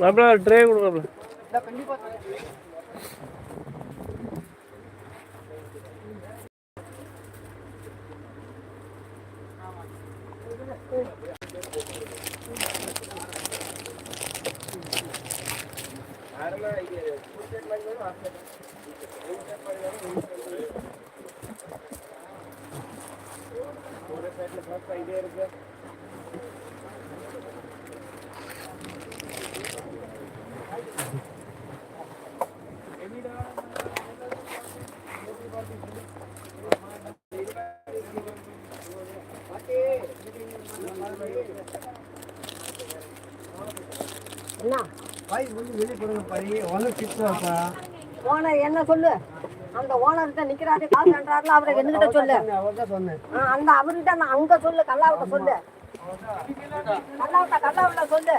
மாப்பிள ட்ரே கொடுங்க என்ன ஓனர் என்ன சொல்லு? அந்த ஓனர்கிட்ட நிக்கிறாரு காசு என்றாருல அவரை என்கிட்ட சொல்லு? அந்த அவர்கிட்ட நான் அங்க சொல்லு கல்லாவிட்ட சொல்லு. கல்லாவிட்ட கல்லாவிட்ட சொல்லு.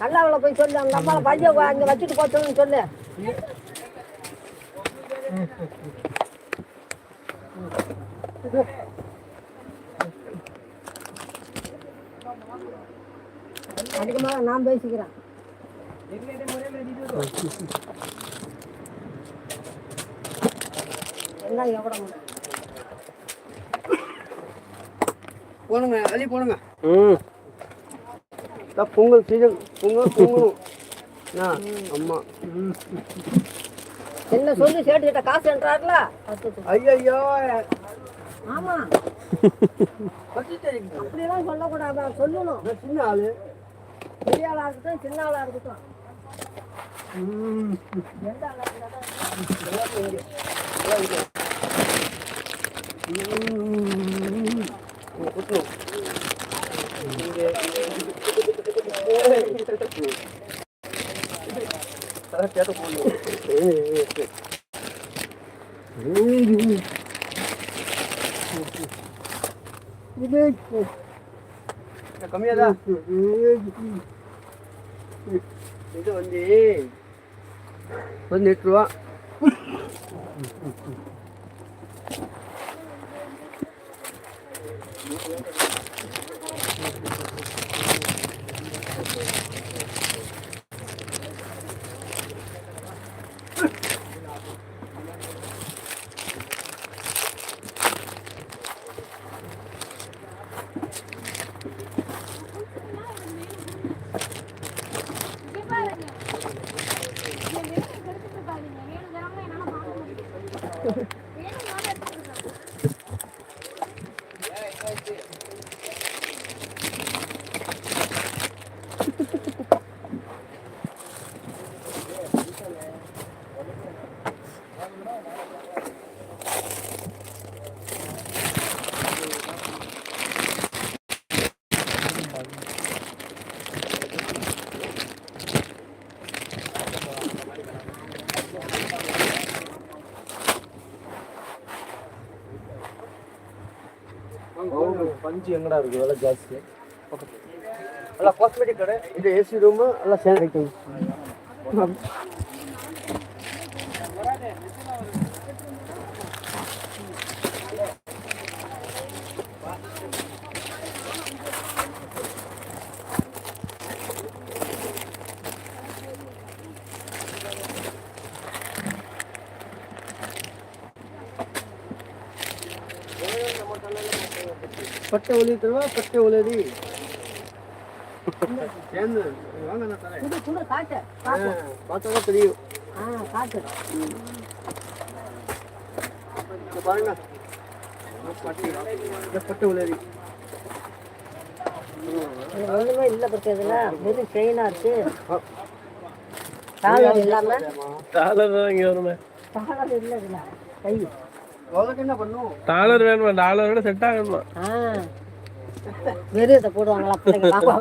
கல்லாவில போய் சொல்லு அந்த அம்மாவை பைய அங்க வச்சுட்டு போச்சோன்னு சொல்லு Thank சொல்லு. அதிகமாக நான் பேசிக்கிறேன். என்ன எவ்வளோ போடுங்க அள்ளி போடுங்க. ம். பொங்கல் சீசன் பொங்கல் பொங்கலும். அம்மா. என்ன சொல்லி சேட்டுக்கிட்ட காசு என்றார்ல? ஐயோ ஆமா. அப்படியெல்லாம் சொல்லக்கூடாது? நான் சொல்லணும் சின்ன ஆளு? பெரிய ஆளா இருக்கட்டும் சின்ன ஆளா இருக்கட்டும் எந்த ஆளா இருந்தாலும் குத்தணும் கேட்ட கம்மியாதா இது வந்து வந்து எட்டு ரூம் பஞ்சு எங்கடா இருக்கு? விலை ஜாஸ்தி. ஓகே. காஸ்மெட்டிக் கடை. இது ஏசி ரூமு எல்லாம் சேர்ந்து பட்டை ஒலித்துருவா பட்டை ஒலியது ಏನು வாங்க தரேன் காட்டு பார்த்தாதான் தெரியும் ஆ காட்டு பாருங்க இந்த பட்டை இது ஒண்ணுமே இல்லை பற்றியதுல வெறும் செயினா இருக்கு டாலர் தான் இங்கே வருமே காலர் இல்லை கை டாலர் வேணுமா? டாலர் விட செட் ஆகணுமா ஆ. வெறும் இதை போடுவாங்களா பிள்ளைங்க அம்மா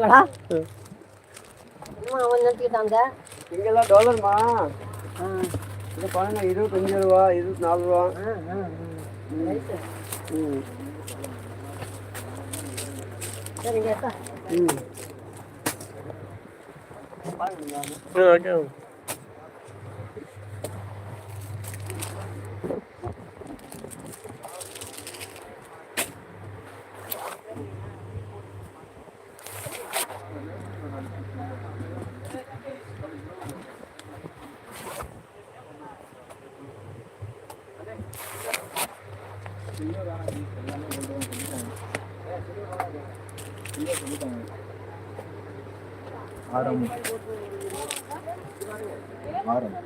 அவன் நிறுத்திக்கிட்டாங்க இங்கெல்லாம் டாலர்மா? இது பாருங்க இருபத்தஞ்சு ரூபா இருபத்தி நாலு ரூபா ம். சரிங்க. ம் ஓகே. ஆரம்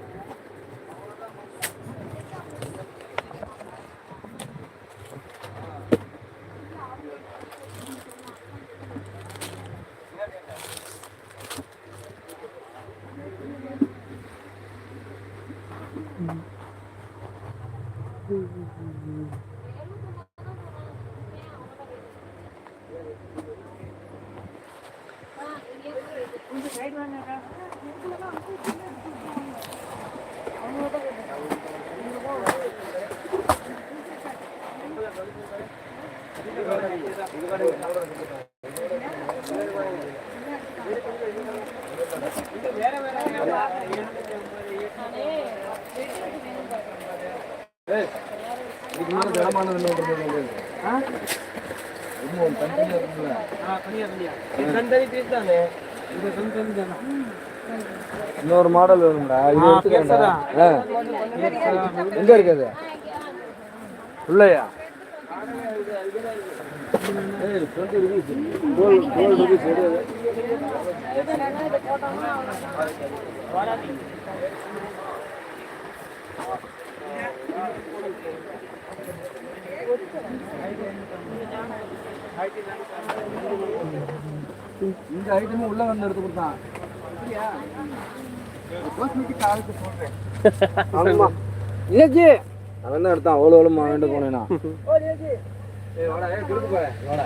இன்னொரு மாடல் வேணும்டா. இது எடுத்துக்கடா எங்க இருக்குது? உள்ளயா? இந்த ஐட்டமும் உள்ள வந்து எடுத்து கொடுத்தான் அவன் தான் எடுத்தான். அவ்வளோ அவ்வளோ வாங்கிட்டு போனேனா. ஏய் வாடா ஏய் கொடுத்து போறேன் வாடா.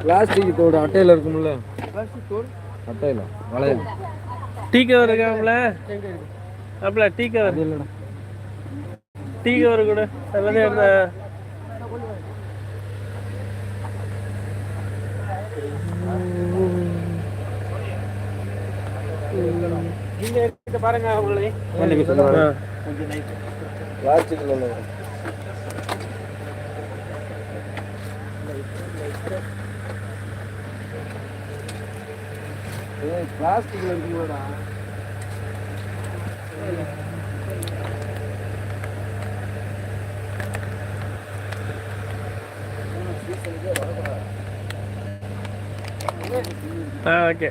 பிளாஸ்டிக் தோடு அட்டையில் இருக்கும்ல? அட்டையில் வளையல். டீ கவர் இருக்காங்கள அப்பல டீ கவர் இல்லைடா. டீ கவர் கூட. எல்லாத்தையும் எடுத்த பாருங்க உங்களை பிளாஸ்டிக்கில் உள்ள ஏய் பிளாஸ்டிக்கில் இருக்குங்களா ஆ ஓகே.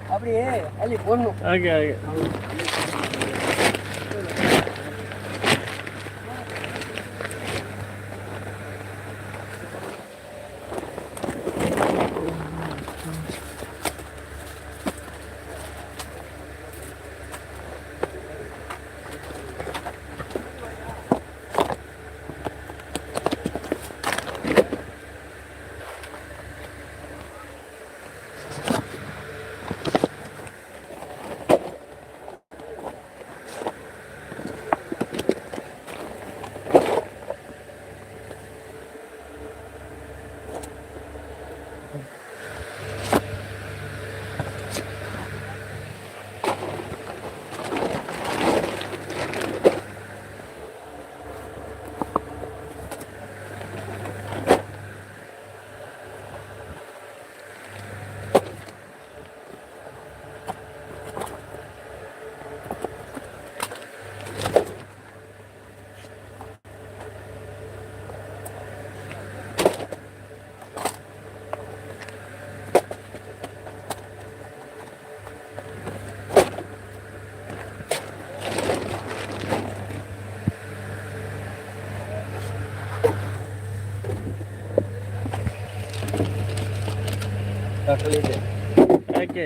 அப்படியே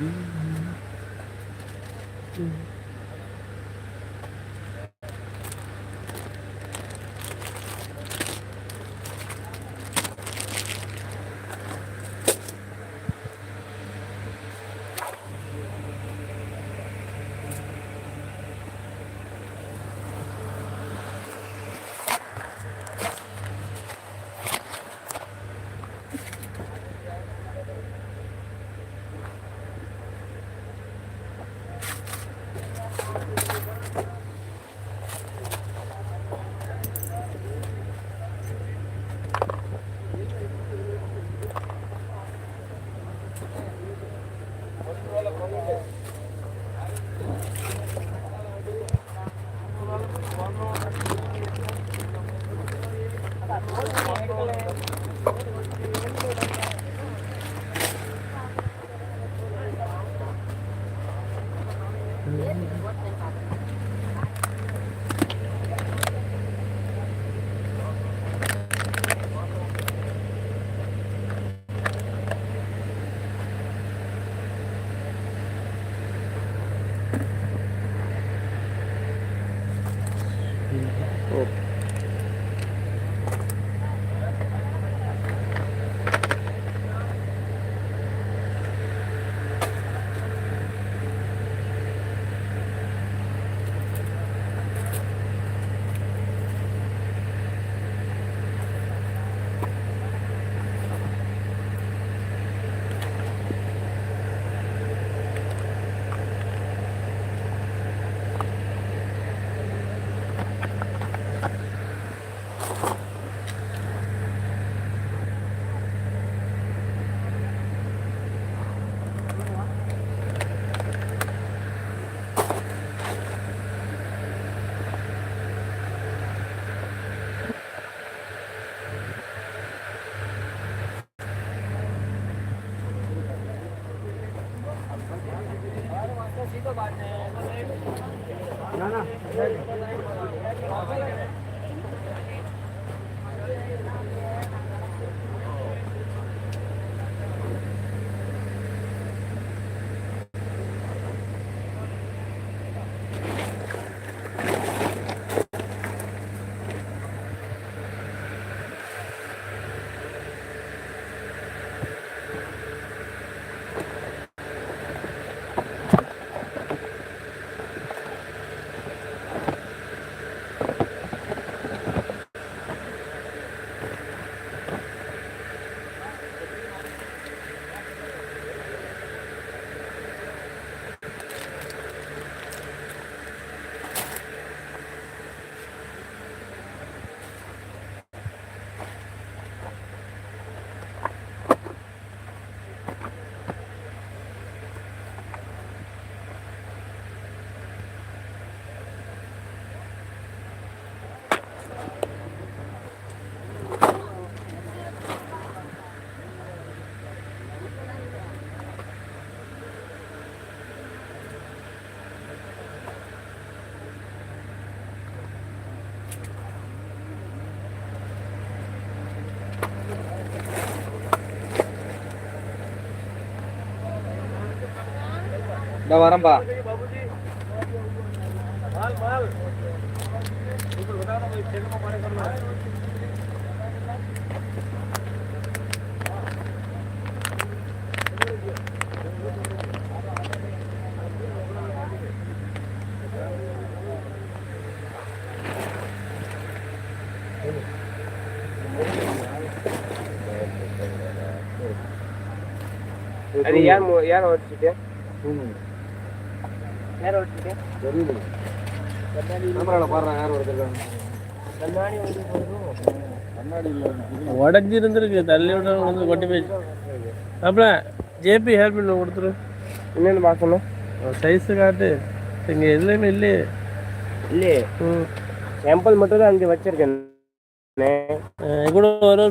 அள்ளி போடணும் ஓகே ஓகே ஓகே இந்த வரேன்பா அது ஏன் மு- ஏன் வச்சுட்டு தெரியல பாடுறேன் யார் ஒருத்தர் கண்ணாடி வந்து போதும். கண்ணாடி இல்லை உடஞ்சி இருந்திருக்கு தள்ளி விட வந்து கொட்டி போயிடுச்சு அப்புறம் ஜேபி ஹேர் பின் கொடுத்துரு. என்னென்னு பார்க்கணும். சைஸு காட்டு. இங்கே எதுலையுமே இல்லையே. இல்லையே. ம். சாம்பிள் மட்டும் தான் அங்கே வச்சிருக்கேன். கூட ஒரு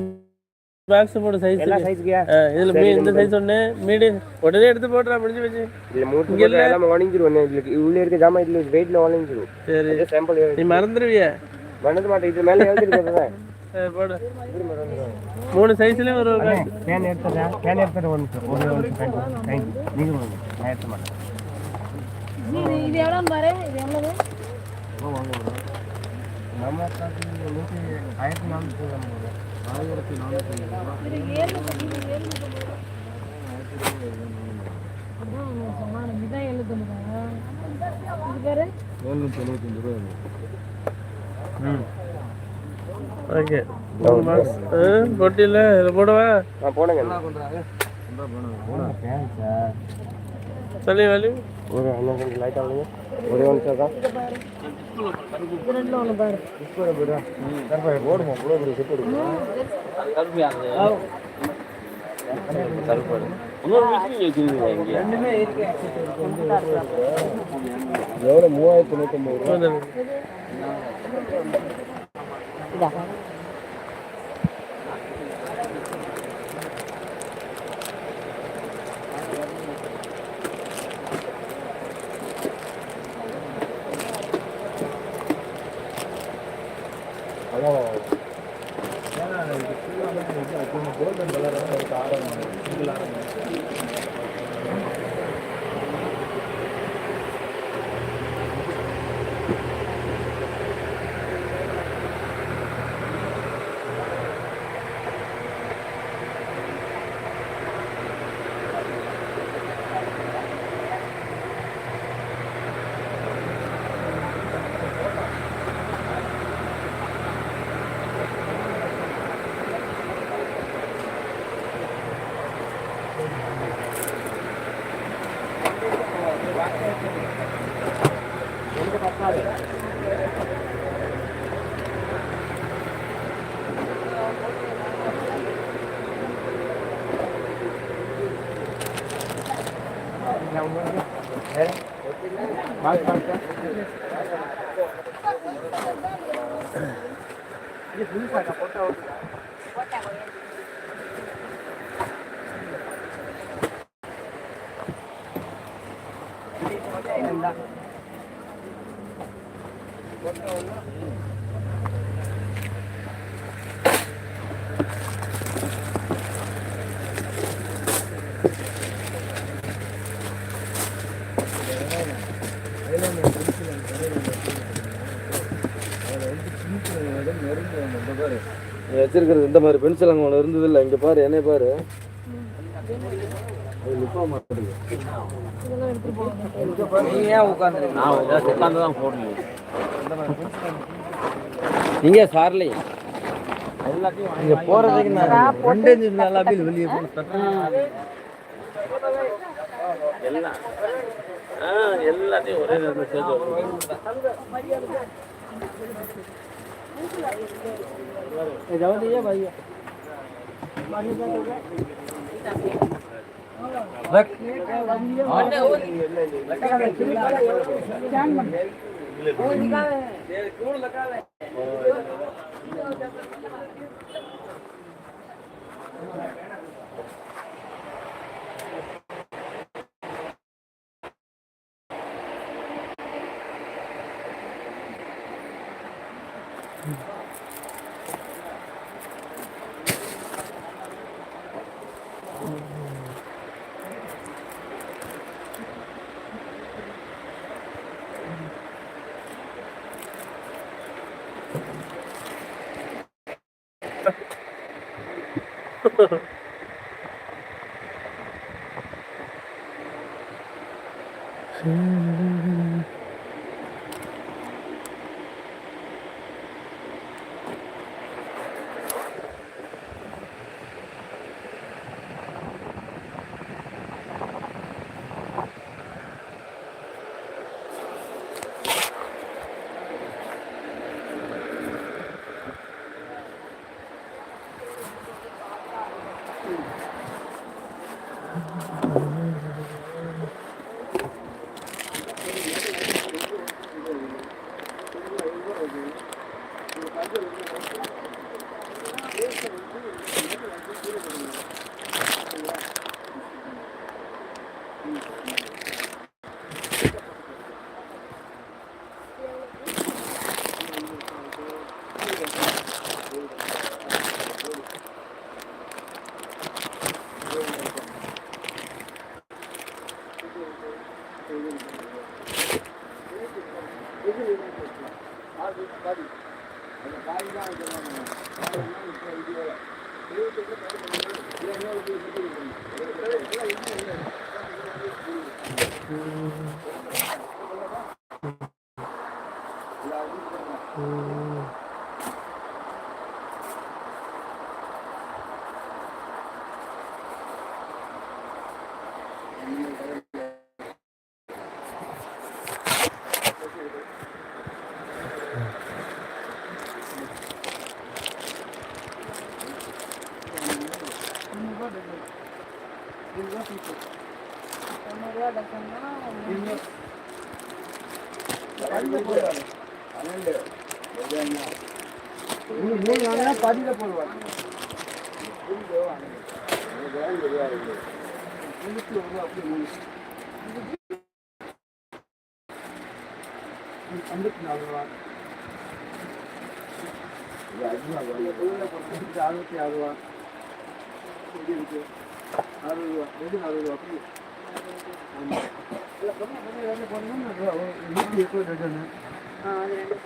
பாக்ஸ் போடு சைஸ் எல்லா சைஸ்க்கியா இதுல மீ இந்த சைஸ் ஒன்று மீடியம் உடனே எடுத்து போட்டுறா முடிஞ்சு போச்சு. இல்ல மூட்டு. போட்டு எல்லாம் உடஞ்சிரும். இதுல உள்ள இருக்க ஜாமா இதுல வெயிட்ல உடஞ்சிரும். சரி. சாம்பிள் நீ மறந்துடுவிய மறந்து மாட்டேன். இது மேல எழுதிருக்கிறது போடு. மூணு சைஸ்லயும் ஒரு ஃபேன் எடுத்துறா ஃபேன் வந்து ஒரு ஒரு தேங்க் நீங்க நான் எடுத்து மாட்டேன். இது இது எவ்வளோ பாரு? இது எவ்வளவு? நம்ம ஆயிரத்தி நானூற்றி ஆயிரத்தி நானூற்றி எழுநூற்றி எழுபத்தஞ்சு ரூபா ஓகே மூணு பாக்ஸ் பொட்டியில் இதில் போடவா நான் போனேங்க சொல்லி வலி ஒரு இன்னும் கொஞ்சம் லைட்டாக வந்து ஒரே ஒன்று சார் தான் இது ரெண்டுல ஒன்று பாரு ஓடுமா இவ்வளோ பெரிய செட்டு எடுக்கணும் எவ்வளோ மூவாயிரத்தி நூற்றம்பது ரூபா golden Bak bak bak. Git bunu sana porta orada. வச்சிருக்கிறது இந்த மாதிரி பென்சில் அங்கே ஒன்று இருந்தது இல்லை. இங்கே பாரு என்னைய பாரு. அது நிற்க மாட்டேங்குது இதெல்லாம் எடுத்துட்டு போவாங்க ಎಲ್ಲ ಹಾ ಎಲ್ಲದೂ ಒರೇ ಮೆಸೇಜ್ जाओ दीजिए भाई रख वो दिखा है कौन लगा है Thank you. せーの அறுபத்தி ஆறு ரூபா. இது இருக்குது அறுபது ரூபா. ரெண்டு அறுபது ரூபா. அப்படி ஆமாம் இல்லை கொஞ்சம் கொஞ்சம் ரெண்டு போடணும்னா நூற்றி எட்டு ரெண்டு ஆ அது ரெண்டு.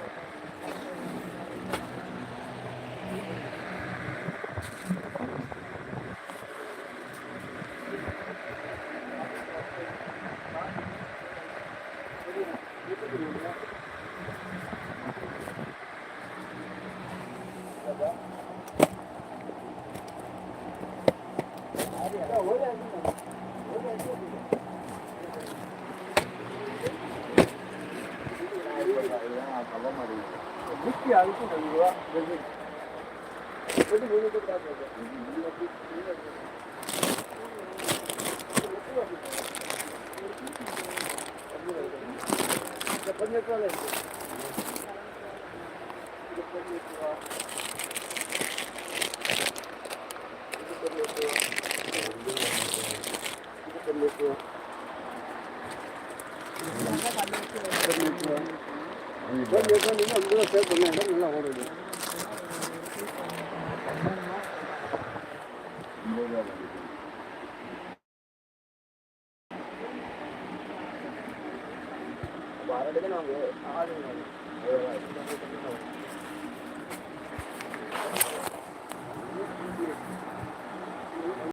பதினெட்டு ரூபா இருக்கு இது பதினெட்டு ரூபா இது பதினெட்டு ரூபா இது பதினெட்டு ரூபா பதினெட்டு ரூபா பதினெட்டு ரூபா நீங்கள் அஞ்சு ரூபா சேவ் பண்ண இடம் நல்லா ஓடுது